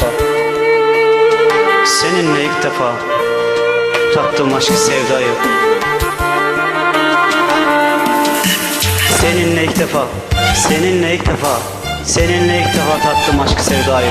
defa. Seninle ilk defa Tattım aşkı sevdayı. Seninle ilk defa Seninle ilk defa Seninle ilk defa tattım aşkı sevdayı.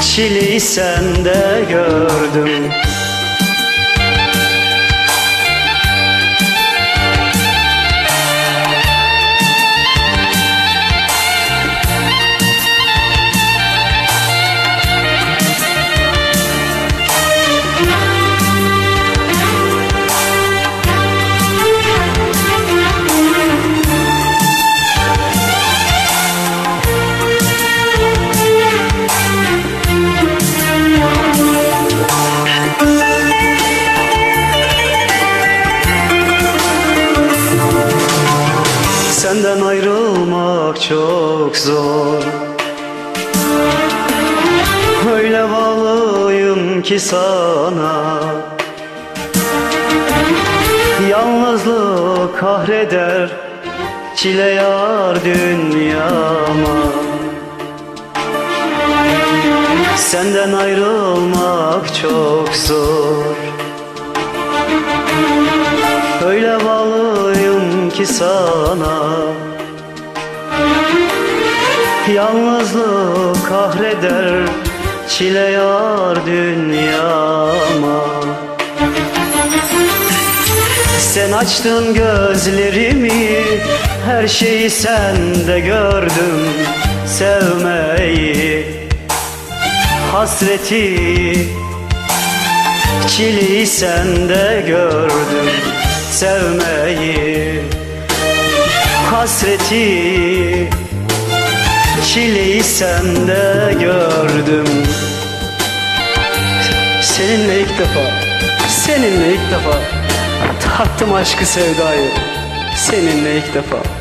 Çileyi sende gördüm Senden ayrılmak çok zor. Öyle bağlıyım ki sana. Yalnızlık kahreder Çile yar dünyama. Senden ayrılmak çok zor ki sana. Yalnızlık kahreder Çile yar dünyama. Sen açtın gözlerimi Her şeyi sende gördüm Sevmeyi. Hasreti Çileyi sende gördüm sevmeyi Hasreti. Çileyi sende gördüm. Seninle ilk defa Seninle ilk defa Tattım aşkı sevdayı. Seninle ilk defa